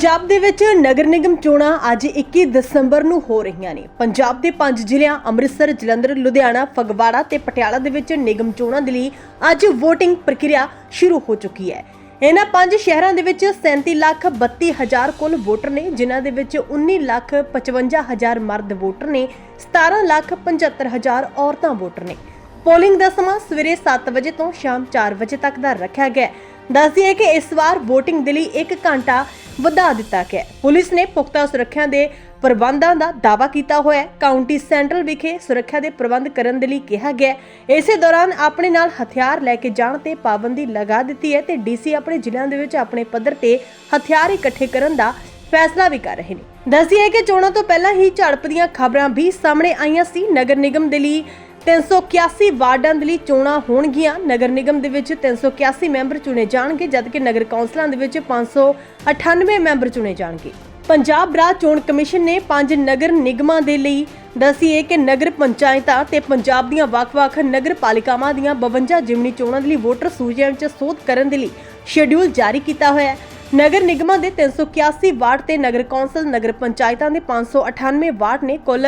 ਪੰਜਾਬ ਦੇ ਵਿੱਚ ਨਗਰ ਨਿਗਮ ਚੋਣਾਂ ਅੱਜ 21 ਦਸੰਬਰ ਨੂੰ ਹੋ ਰਹੀਆਂ ਨੇ। ਪੰਜਾਬ ਦੇ ਪੰਜ ਜ਼ਿਲ੍ਹਿਆਂ ਅੰਮ੍ਰਿਤਸਰ, ਜਲੰਧਰ, ਲੁਧਿਆਣਾ, ਫਗਵਾੜਾ ਤੇ ਪਟਿਆਲਾ ਦੇ ਵਿੱਚ ਨਿਗਮ ਚੋਣਾਂ ਦੇ ਲਈ ਅੱਜ VOTING ਪ੍ਰਕਿਰਿਆ ਸ਼ੁਰੂ ਹੋ ਚੁੱਕੀ ਹੈ। ਇਹਨਾਂ ਪੰਜ ਸ਼ਹਿਰਾਂ ਦੇ ਵਿੱਚ 37 ਲੱਖ 32 ਹਜ਼ਾਰ ਕੁੱਲ ਵੋਟਰ ਨੇ, ਜਿਨ੍ਹਾਂ ਦੇ ਵਿੱਚ 19 ਲੱਖ 55 ਹਜ਼ਾਰ ਮਰਦ ਵੋਟਰ ਨੇ 17 ਲੱਖ 75 ਹਜ਼ਾਰ ਔਰਤਾਂ ਵੋਟਰ ਨੇ। ਪੋਲਿੰਗ ਦਾ ਸਮਾਂ ਸਵੇਰੇ 7 ਵਜੇ ਤੋਂ ਸ਼ਾਮ 4 ਵਜੇ ਤੱਕ ਦਾ ਰੱਖਿਆ ਗਿਆ ਦੱਸਦੀ ਹੈ ਕਿ ਇਸ ਵਾਰ VOTING ਦੇ ਲਈ 1 ਘੰਟਾ ਵਧਾ ਦਿੱਤਾ ਗਿਆ ਪੁਲਿਸ ਨੇ ਪੁਖਤਾ ਸੁਰੱਖਿਆ ਦੇ ਪ੍ਰਬੰਧਾਂ ਦਾ ਦਾਅਵਾ ਕੀਤਾ ਹੋਇਆ ਹੈ। ਕਾਉਂਟੀ ਸੈਂਟਰਲ ਵਿਖੇ ਸੁਰੱਖਿਆ ਦੇ ਪ੍ਰਬੰਧ ਕਰਨ ਦੇ ਲਈ ਕਿਹਾ ਗਿਆ ਇਸੇ ਦੌਰਾਨ ਆਪਣੇ ਨਾਲ ਹਥਿਆਰ ਲੈ ਕੇ ਜਾਣ ਤੇ ਪਾਬੰਦੀ ਲਗਾ ਦਿੱਤੀ ਹੈ ਤੇ ਡੀਸੀ ਆਪਣੇ ਜ਼ਿਲ੍ਹਿਆਂ ਦੇ ਵਿੱਚ ਆਪਣੇ ਪੱਧਰ ਤੇ ਹਥਿਆਰ ਇਕੱਠੇ ਕਰਨ ਦਾ ਫੈਸਲਾ ਵੀ ਕਰ ਰਹੇ ਨੇ। ਦੱਸਦੀ ਹੈ ਕਿ ਚੋਣਾਂ ਤੋਂ ਪਹਿਲਾਂ ਹੀ ਝੜਪ ਦੀਆਂ ਖਬਰਾਂ ਵੀ ਸਾਹਮਣੇ ਆਈਆਂ ਸੀ। ਨਗਰ ਨਿਗਮ ਦੇ ਲਈ 381 ਵਾਰਡਾਂ ਦੇ ਲਈ ਚੋਣਾਂ ਹੋਣਗੀਆਂ। ਨਗਰ ਨਿਗਮ ਦੇ ਵਿੱਚ 381 ਮੈਂਬਰ ਚੁਣੇ ਜਾਣਗੇ, ਜਦਕਿ ਨਗਰ ਕੌਂਸਲਾਂ ਦੇ ਵਿੱਚ 598 ਮੈਂਬਰ ਚੁਣੇ ਜਾਣਗੇ। ਪੰਜਾਬ ਰਾਜ ਚੋਣ ਕਮਿਸ਼ਨ ਨੇ ਪੰਜ ਨਗਰ ਨਿਗਮਾਂ ਦੇ ਲਈ ਦੱਸੀਏ ਕਿ ਨਗਰ ਪੰਚਾਇਤਾਂ ਤੇ ਪੰਜਾਬ ਦੀਆਂ ਵੱਖ-ਵੱਖ ਨਗਰ ਪਾਲਿਕਾਵਾਂ ਦੀਆਂ 52 ਜਿਮਨੀ ਚੋਣਾਂ ਦੇ ਲਈ ਵੋਟਰ ਸੂਚੀਆਂ ਵਿੱਚ ਸੋਧ ਕਰਨ ਦੇ ਲਈ ਸ਼ੈਡਿਊਲ ਜਾਰੀ ਕੀਤਾ ਹੋਇਆ ਹੈ। ਨਗਰ ਨਿਗਮਾਂ ਦੇ 381 ਵਾਰਡ ਤੇ ਨਗਰ ਕੌਂਸਲ, ਨਗਰ ਪੰਚਾਇਤਾਂ ਦੇ 598 ਵਾਰਡ ਨੇ ਕੁੱਲ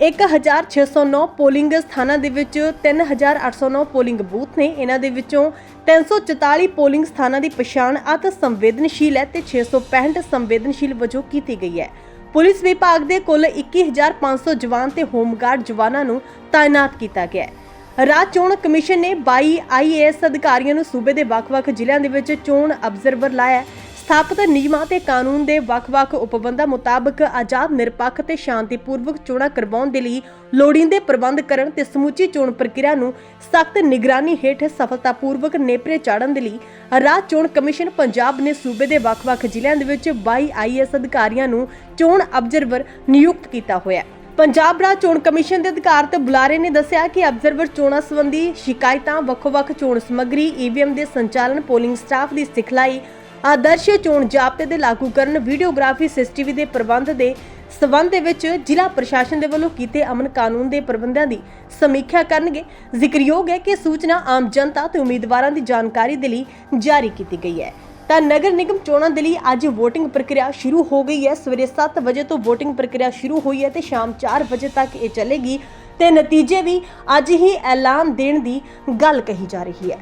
1609 ਪੋਲਿੰਗ ਸਥਾਨਾਂ ਦੇ ਵਿੱਚ 3809 ਪੋਲਿੰਗ ਬੂਥ ਨੇ। ਇਹਨਾਂ ਦੇ ਵਿੱਚੋਂ 344 ਪੋਲਿੰਗ ਸਥਾਨਾਂ ਦੀ ਪਛਾਣ ਅਤ ਸੰਵੇਦਨਸ਼ੀਲ ਹੈ ਤੇ 665 ਸੰਵੇਦਨਸ਼ੀਲ ਵਜੋਂ ਕੀਤੀ ਗਈ ਹੈ। ਪੁਲਿਸ ਵਿਭਾਗ ਦੇ ਕੁੱਲ 21500 ਜਵਾਨ ਤੇ ਹੋਮਗਾਰਡ ਜਵਾਨਾਂ ਨੂੰ ਤਾਇਨਾਤ ਕੀਤਾ ਗਿਆ ਹੈ। ਰਾਜ ਚੋਣ ਕਮਿਸ਼ਨ ਨੇ 22 ਆਈਏਐਸ ਅਧਿਕਾਰੀਆਂ ਨੂੰ ਸੂਬੇ ਦੇ ਵੱਖ-ਵੱਖ ਜ਼ਿਲ੍ਹਿਆਂ ਦੇ ਵਿੱਚ ਚੋਣ ਅਬਜ਼ਰਵਰ ਲਾਇਆ ਹੈ। ਸਥਾਪਿਤ ਨਿਯਮਾਂ ਤੇ ਕਾਨੂੰਨ ਦੇ ਵੱਖ-ਵੱਖ ਉਪਬੰਧਾਂ ਮੁਤਾਬਕ ਆਜ਼ਾਦ, ਨਿਰਪੱਖ ਤੇ ਸ਼ਾਂਤੀਪੂਰਵਕ ਚੋਣਾਂ ਕਰਵਾਉਣ ਦੇ ਲਈ ਲੋੜੀਂਦੇ ਪ੍ਰਬੰਧ ਕਰਨ ਤੇ ਸਮੁੱਚੀ ਚੋਣ ਪ੍ਰਕਿਰਿਆ ਨੂੰ ਸਖਤ ਨਿਗਰਾਨੀ ਹੇਠ ਸਫਲਤਾਪੂਰਵਕ ਨੇਪਰੇ ਚਾੜਨ ਦੇ ਲਈ ਰਾਜ ਚੋਣ ਕਮਿਸ਼ਨ ਪੰਜਾਬ ਨੇ ਸੂਬੇ ਦੇ ਵੱਖ-ਵੱਖ ਜ਼ਿਲ੍ਹਿਆਂ ਦੇ ਵਿੱਚ 22 ਆਈਏਐਸ ਅਧਿਕਾਰੀਆਂ ਨੂੰ ਚੋਣ ਅਬਜ਼ਰਵਰ ਨਿਯੁਕਤ ਕੀਤਾ ਹੋਇਆ ਹੈ। ਪੰਜਾਬ ਰਾਜ ਚੋਣ ਕਮਿਸ਼ਨ ਦੇ ਅਧਿਕਾਰਤ ਬੁਲਾਰੇ ਨੇ ਦੱਸਿਆ ਕਿ ਅਬਜ਼ਰਵਰ ਚੋਣਾਂ ਸੰਬੰਧੀ ਸ਼ਿਕਾਇਤਾਂ, ਵੱਖ-ਵੱਖ ਚੋਣ ਸਮੱਗਰੀ ਈਵੀਐਮ ਦੇ ਸੰਚਾਲਨ, ਪੋਲਿੰਗ ਸਟਾਫ ਦੀ ਸਿਖਲਾਈ ਆਦਰਸ਼ ਚੋਣ ਜ਼ਾਬਤੇ ਦੇ ਲਾਗੂ ਕਰਨ ਵੀਡੀਓਗ੍ਰਾਫੀ ਸੀਸੀਟੀਵੀ ਦੇ ਪ੍ਰਬੰਧ ਦੇ ਸਬੰਧ ਦੇ ਵਿੱਚ ਜ਼ਿਲ੍ਹਾ ਪ੍ਰਸ਼ਾਸਨ ਦੇ ਵੱਲੋਂ ਕੀਤੇ ਅਮਨ ਕਾਨੂੰਨ ਦੇ ਪ੍ਰਬੰਧਾਂ ਦੀ ਸਮੀਖਿਆ ਕਰਨਗੇ। ਜ਼ਿਕਰਯੋਗ ਹੈ ਕਿ ਸੂਚਨਾ ਆਮ ਜਨਤਾ ਤੇ ਉਮੀਦਵਾਰਾਂ ਦੀ ਜਾਣਕਾਰੀ ਦੇ ਲਈ ਜਾਰੀ ਕੀਤੀ ਗਈ ਹੈ। ਤਾਂ ਨਗਰ ਨਿਗਮ ਚੋਣਾਂ ਦੇ ਲਈ ਅੱਜ VOTING ਪ੍ਰਕਿਰਿਆ ਸ਼ੁਰੂ ਹੋ ਗਈ ਹੈ। ਸਵੇਰੇ 7 ਵਜੇ ਤੋਂ VOTING ਪ੍ਰਕਿਰਿਆ ਸ਼ੁਰੂ ਹੋਈ ਹੈ ਤੇ ਸ਼ਾਮ 4 ਵਜੇ ਤੱਕ ਇਹ ਚੱਲੇਗੀ। ਤੇ ਨਤੀਜੇ ਵੀ ਅੱਜ ਹੀ ਐਲਾਨ ਦੇਣ ਦੀ ਗੱਲ ਕਹੀ ਜਾ ਰਹੀ ਹੈ।